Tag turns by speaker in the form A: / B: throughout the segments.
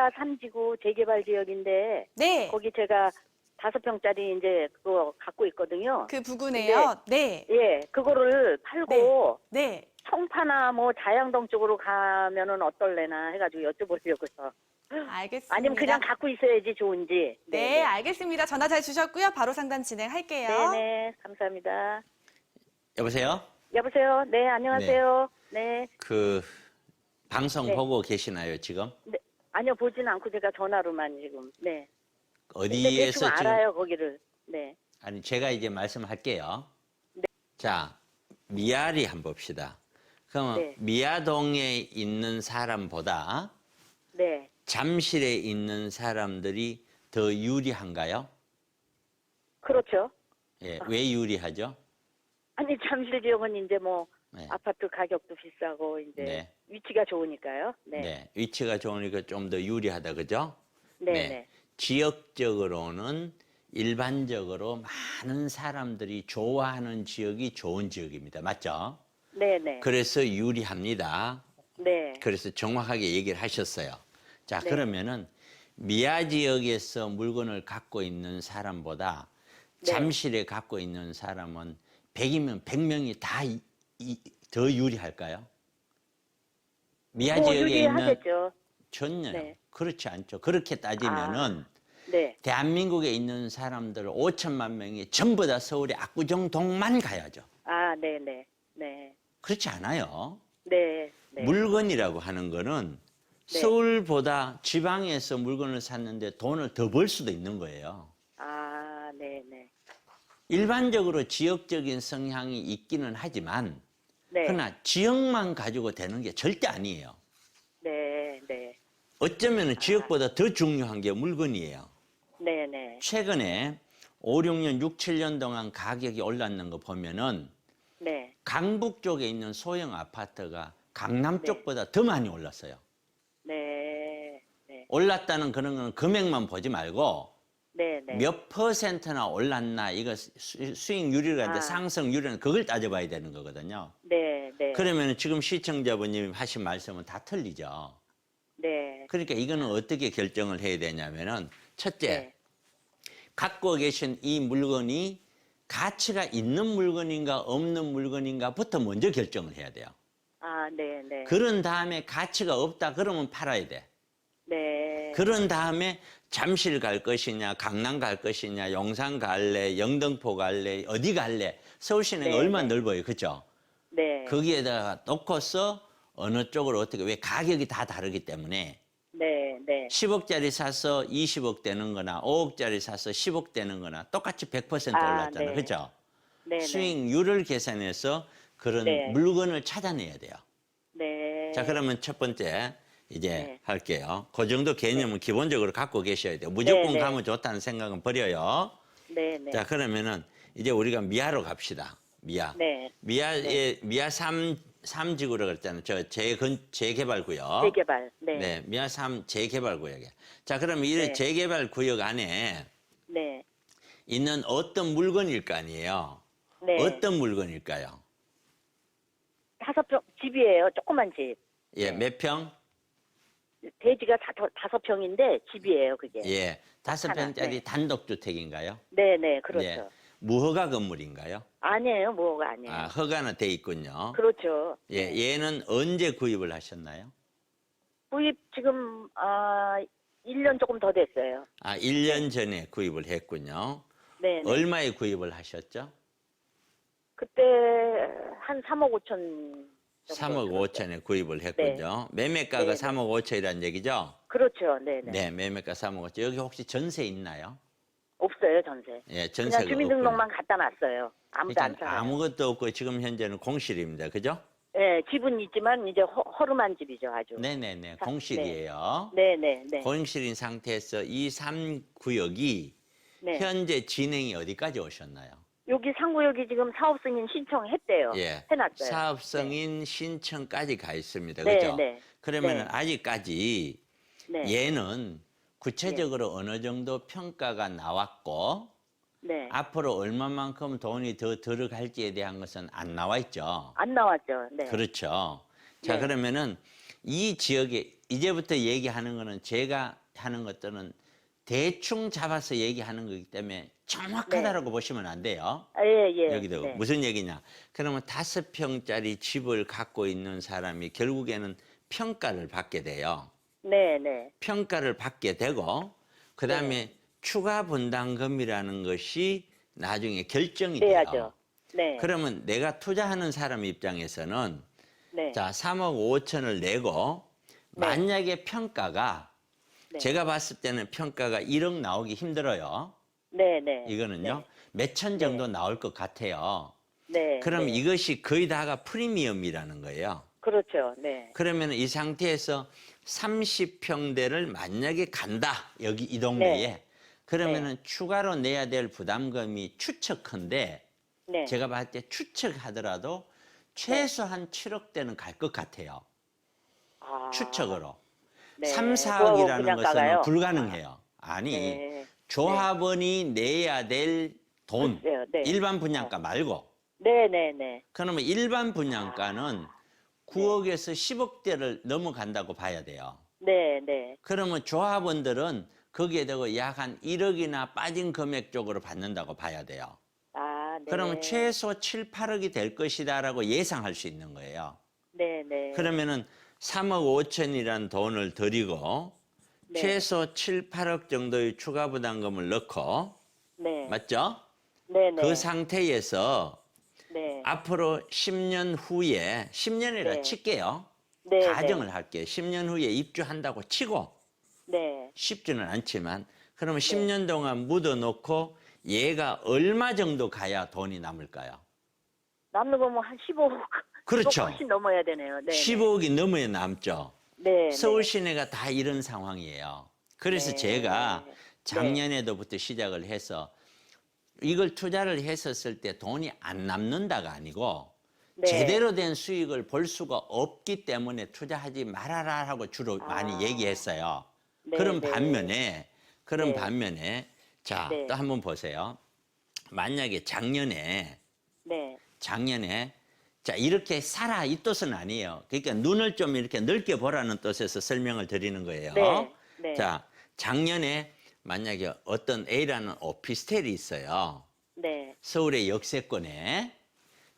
A: 미아 삼지구 재개발 지역인데
B: 네.
A: 거기 제가 다섯 평짜리 이제 그거 갖고 있거든요.
B: 그 부근에요. 네.
A: 예, 그거를 팔고
B: 네.
A: 청파나 뭐 자양동 쪽으로 가면은 어떨래나 해가지고 여쭤보려고요.
B: 알겠습니다.
A: 아니면 그냥 갖고 있어야지 좋은지.
B: 네, 알겠습니다. 전화 잘 주셨고요. 바로 상담 진행할게요.
A: 네네, 감사합니다.
C: 여보세요?
A: 여보세요. 네, 안녕하세요. 네.
C: 그 방송
A: 네.
C: 보고 계시나요 지금?
A: 네. 아니요, 보진 않고 제가 전화로만 지금. 네. 근데 대충
C: 어디에서 지금?
A: 알아요, 거기를. 네.
C: 아니 제가 이제 말씀할게요.
A: 네.
C: 자 미아리 한번 봅시다. 그럼
A: 네.
C: 미아동에 있는 사람보다
A: 네.
C: 잠실에 있는 사람들이 더 유리한가요?
A: 그렇죠.
C: 예, 왜 유리하죠?
A: 아니, 잠실 지역은 이제 뭐
C: 네.
A: 아파트 가격도 비싸고 이제
C: 네.
A: 위치가 좋으니까요. 네.
C: 네, 위치가 좋으니까 좀 더 유리하다 그죠?
A: 네.
C: 네.
A: 네.
C: 지역적으로는 일반적으로 많은 사람들이 좋아하는 지역이 좋은 지역입니다. 맞죠?
A: 네. 네.
C: 그래서 유리합니다.
A: 네.
C: 그래서 정확하게 얘기를 하셨어요. 자,
A: 네.
C: 그러면은 미아 지역에서 물건을 갖고 있는 사람보다
A: 네.
C: 잠실에 갖고 있는 사람은 100이면 100명이 다 더 유리할까요? 미아
A: 뭐
C: 지역에 있는. 전혀요.
A: 네.
C: 그렇지 않죠. 그렇게 따지면은
A: 네.
C: 대한민국에 있는 사람들 5천만 명이 전부 다 서울의 압구정 동만 가야죠.
A: 아, 네, 네. 네.
C: 그렇지 않아요.
A: 네. 네.
C: 물건이라고 하는 거는
A: 네.
C: 서울보다 지방에서 물건을 샀는데 돈을 더 벌 수도 있는 거예요.
A: 아, 네, 네.
C: 일반적으로 지역적인 성향이 있기는 하지만
A: 네.
C: 그러나 지역만 가지고 되는 게 절대 아니에요.
A: 네, 네.
C: 어쩌면 지역보다 더 중요한 게 물건이에요.
A: 네, 네.
C: 최근에 5, 6년, 6, 7년 동안 가격이 올랐는 거 보면은
A: 네.
C: 강북 쪽에 있는 소형 아파트가 강남
A: 네.
C: 쪽보다 더 많이 올랐어요.
A: 네. 네.
C: 올랐다는 그런 거는 금액만 보지 말고
A: 네, 네.
C: 몇 퍼센트나 올랐나 이거 수- 수익률이라 하는데
A: 아.
C: 상승률은 그걸 따져봐야 되는 거거든요.
A: 네, 네.
C: 그러면 지금 시청자분님이 하신 말씀은 다 틀리죠.
A: 네.
C: 그러니까 이거는 어떻게 결정을 해야 되냐면은 첫째
A: 네.
C: 갖고 계신 이 물건이 가치가 있는 물건인가 없는 물건인가부터 먼저 결정을 해야 돼요.
A: 아, 네, 네.
C: 그런 다음에 가치가 없다 그러면 팔아야 돼.
A: 네.
C: 그런 다음에 잠실 갈 것이냐, 강남 갈 것이냐, 용산 갈래, 영등포 갈래, 어디 갈래. 서울 시내가
A: 네,
C: 얼마나
A: 네.
C: 넓어요. 그죠?
A: 네.
C: 거기에다가 놓고서 어느 쪽으로 어떻게, 왜 가격이 다 다르기 때문에
A: 네, 네.
C: 10억짜리 사서 20억 되는 거나 5억짜리 사서 10억 되는 거나 똑같이 100%
A: 아,
C: 올랐잖아요.
A: 네.
C: 그죠?
A: 네, 네.
C: 수익률을 계산해서 그런
A: 네.
C: 물건을 찾아내야 돼요.
A: 네.
C: 자, 그러면 첫 번째 이제
A: 네.
C: 할게요. 그 정도 개념은 기본적으로 갖고 계셔야 돼요. 무조건
A: 네, 네.
C: 가면 좋다는 생각은 버려요.
A: 네, 네.
C: 자, 그러면은 이제 우리가 미아로 갑시다. 미아.
A: 네.
C: 미아의 미아 삼삼지구라고 그랬잖아요. 저 재건 재개발 구역.
A: 재개발. 네.
C: 네, 미아 삼 재개발 구역에. 자, 그러면 이
A: 네.
C: 재개발 구역 안에
A: 네.
C: 있는 어떤 물건일 거 아니에요.
A: 네.
C: 어떤 물건일까요?
A: 다섯 평 집이에요. 조그만 집.
C: 예,
A: 네.
C: 몇 평?
A: 대지가 다, 더- 다섯 평인데 집이에요, 그게.
C: 예, 다섯
A: 하나,
C: 평짜리
A: 네.
C: 단독 주택인가요?
A: 네, 네. 그렇죠.
C: 예. 무허가 건물인가요?
A: 아니에요. 뭐가 아니에요.
C: 아, 허가는 돼 있군요.
A: 그렇죠.
C: 예, 얘는 언제 구입을 하셨나요?
A: 구입 지금 아 1년 조금 더 됐어요.
C: 아, 1년 전에 구입을 했군요.
A: 네. 네.
C: 얼마에 구입을 하셨죠?
A: 그때 한 3억 5천 정도
C: 3억
A: 들었어요.
C: 5천에 구입을 했군요. 매매가가
A: 네, 네.
C: 3억 5천이라는 얘기죠?
A: 그렇죠. 네, 네.
C: 네, 매매가 3억 5천. 여기 혹시 전세 있나요?
A: 없어요, 전세.
C: 예, 전세가
A: 그냥 주민등록만 갖다 놨어요. 아무도 안
C: 그러니까
A: 살아요.
C: 아무것도 없고 지금 현재는 공실입니다. 그죠?
A: 네, 집은 있지만 이제 허, 허름한 집이죠, 아주.
C: 네네네.
A: 자,
C: 공실이에요.
A: 네, 네, 네.
C: 공실인 상태에서 이 3구역이
A: 네.
C: 현재 진행이 어디까지 오셨나요?
A: 여기 상구역이 지금 사업 승인 신청했대요.
C: 예.
A: 해놨어요.
C: 사업 승인 신청까지 가 있습니다.
A: 네,
C: 그죠?
A: 네.
C: 그러면
A: 네.
C: 아직까지
A: 네.
C: 얘는 구체적으로 어느 정도 평가가 나왔고
A: 네.
C: 앞으로 얼마만큼 돈이 더 들어갈지에 대한 것은 안 나와 있죠.
A: 안 나왔죠. 네.
C: 그렇죠. 자,
A: 네.
C: 그러면은 이 지역에 이제부터 얘기하는 거는 제가 하는 것들은 대충 잡아서 얘기하는 거기 때문에 정확하다라고 보시면 안 돼요.
A: 아, 예, 예.
C: 여기도
A: 네.
C: 무슨 얘기냐? 그러면 다섯 평짜리 집을 갖고 있는 사람이 결국에는 평가를 받게 돼요.
A: 네, 네.
C: 평가를 받게 되고 그다음에
A: 네.
C: 추가 분담금이라는 것이 나중에 결정이 돼요.
A: 내야죠. 네.
C: 그러면 내가 투자하는 사람 입장에서는
A: 네.
C: 자 3억 5천을 내고
A: 네.
C: 만약에 평가가
A: 네.
C: 제가 봤을 때는 평가가 1억 나오기 힘들어요.
A: 네, 네.
C: 이거는요 몇 천 정도 나올 것 같아요.
A: 네.
C: 그럼
A: 네.
C: 이것이 거의 다가 프리미엄이라는 거예요.
A: 그렇죠. 네.
C: 그러면 이 상태에서 30평대를 만약에 간다 여기 이 동네에
A: 네.
C: 그러면은 추가로 내야 될 부담금이 추측컨대
A: 네.
C: 제가 봤을 때 추측하더라도 최소한 7억대는 갈 것 같아요.
A: 아,
C: 추측으로.
A: 네.
C: 3,
A: 그거하고
C: 4억이라는
A: 그냥
C: 것은
A: 가가요?
C: 불가능해요. 아니
A: 네.
C: 조합원이 내야 될 돈
A: 글쎄요, 네.
C: 일반 분양가 말고
A: 네, 네, 네.
C: 그러면 일반 분양가는 9억에서 10억대를 넘어간다고 봐야 돼요.
A: 네, 네.
C: 그러면 조합원들은 거기에 대고 약 한 1억이나 빠진 금액 쪽으로 받는다고 봐야 돼요.
A: 아, 네.
C: 그러면 최소 7, 8억이 될 것이다라고 예상할 수 있는 거예요.
A: 네, 네.
C: 그러면은 3억 5천이란 돈을 들이고
A: 네.
C: 최소 7, 8억 정도의 추가 부담금을 넣고
A: 네.
C: 맞죠?
A: 네, 네.
C: 그 상태에서
A: 네.
C: 앞으로 10년 후에 10년이라
A: 네.
C: 칠게요.
A: 네,
C: 가정을 할게요. 10년 후에 입주한다고 치고
A: 네.
C: 쉽지는 않지만 그러면 10년 동안 묻어놓고 얘가 얼마 정도 가야 돈이 남을까요?
A: 남는 거뭐한 15억.
C: 그렇죠.
A: 훨씬 넘어야 되네요. 네.
C: 15억이 넘어야 남죠.
A: 네.
C: 서울
A: 네.
C: 시내가 다 이런 상황이에요. 그래서
A: 네.
C: 제가 작년에도부터 시작을 해서 이걸 투자를 했었을 때 돈이 안 남는다가 아니고
A: 네.
C: 제대로 된 수익을 볼 수가 없기 때문에 투자하지 말아라 하고 주로 많이
A: 아.
C: 얘기했어요.
A: 네,
C: 그런
A: 네.
C: 반면에 그런
A: 네.
C: 반면에 자또
A: 네.
C: 한번 보세요. 만약에 작년에
A: 네.
C: 작년에 자 이렇게 살아 이 뜻은 아니에요. 그러니까 눈을 좀 이렇게 넓게 보라는 뜻에서 설명을 드리는 거예요.
A: 네, 네.
C: 자 작년에 만약에 어떤 A라는 오피스텔이 있어요.
A: 네.
C: 서울의 역세권에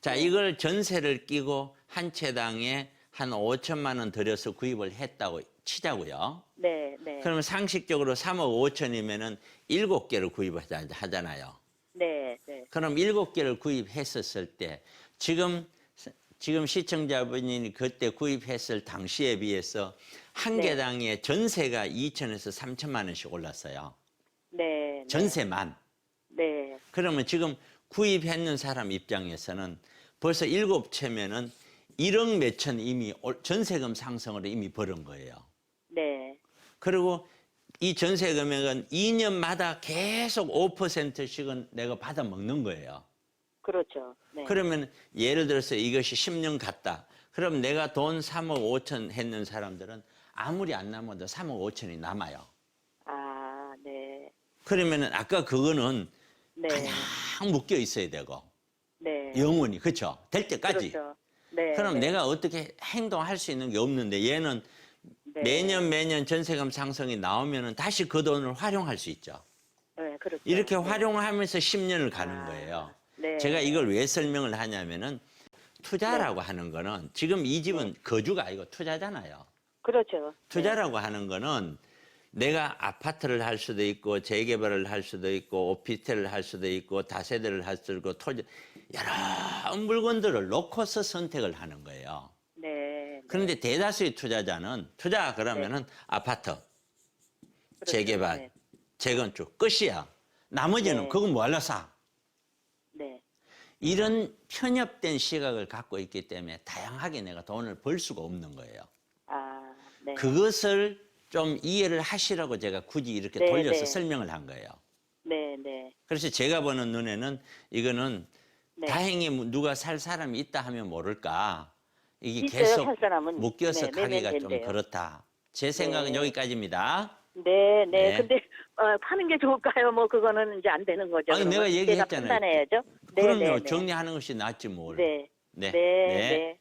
C: 자 이걸 전세를 끼고 한 채당에 한 5천만 원 들여서 구입을 했다고 치자고요.
A: 네. 네.
C: 그러면 상식적으로 3억 5천이면은 7개를 구입하잖아요.
A: 네. 네.
C: 그럼 일곱 개를 구입했었을 때 지금 지금 시청자분이 그때 구입했을 당시에 비해서 한
A: 네.
C: 개당의 전세가 2천에서 3천만 원씩 올랐어요.
A: 네. 네.
C: 전세만.
A: 네.
C: 그러면 지금 구입했는 사람 입장에서는 벌써 일곱 채면은 1억 몇천 이미 올- 전세금 상승으로 이미 벌은 거예요.
A: 네.
C: 그리고 이 전세 금액은 2년마다 계속 5%씩은 내가 받아 먹는 거예요.
A: 그렇죠. 네.
C: 그러면 예를 들어서 이것이 10년 갔다. 그럼 내가 돈 3억 5천 했는 사람들은 아무리 안 남아도 3억 5천이 남아요.
A: 아, 네.
C: 그러면은 아까 그거는
A: 네.
C: 그냥 묶여 있어야 되고
A: 네.
C: 영원히 그렇죠. 될 때까지.
A: 그렇죠. 네.
C: 그럼
A: 네.
C: 내가 어떻게 행동할 수 있는 게 없는데 얘는
A: 네.
C: 매년 매년 전세금 상승이 나오면은 다시 그 돈을 활용할 수 있죠.
A: 네, 그렇죠.
C: 이렇게
A: 네.
C: 활용하면서 10년을 가는
A: 아,
C: 거예요.
A: 네.
C: 제가 이걸 왜 설명을 하냐면은 투자라고 하는 거는 지금 이 집은 거주가 아니고 투자잖아요.
A: 그렇죠.
C: 투자라고 하는 거는 내가 아파트를 할 수도 있고 재개발을 할 수도 있고 오피스텔을 할 수도 있고 다세대를 할 수도 있고 토지 여러 물건들을 놓고서 선택을 하는 거예요.
A: 네. 네.
C: 그런데 대다수의 투자자는 투자 그러면은 아파트,
A: 그렇죠.
C: 재개발,
A: 네.
C: 재건축 끝이야. 나머지는
A: 네.
C: 그건 뭐하러 사?
A: 네.
C: 이런 편협된 시각을 갖고 있기 때문에 다양하게 내가 돈을 벌 수가 없는 거예요.
A: 아, 네.
C: 그것을 좀 이해를 하시라고 제가 굳이 이렇게
A: 네,
C: 돌려서
A: 네.
C: 설명을 한 거예요.
A: 네, 네.
C: 그래서 제가 보는 눈에는 이거는
A: 네.
C: 다행히 뭐 누가 살 사람이 있다 하면 모를까. 이게
A: 있어요,
C: 계속
A: 살 사람은.
C: 묶여서
A: 네,
C: 가기가 좀
A: 매매된대요.
C: 그렇다. 제 생각은
A: 네.
C: 여기까지입니다.
A: 네, 네.
C: 네.
A: 근데 어, 파는 게 좋을까요? 뭐 그거는 이제 안 되는 거죠.
C: 아니,
A: 그러면 내가
C: 얘기했잖아요.
A: 판단해야죠. 네,
C: 그럼요.
A: 네, 네.
C: 정리하는 것이 낫지 뭘.
A: 네.
C: 네.
A: 네, 네.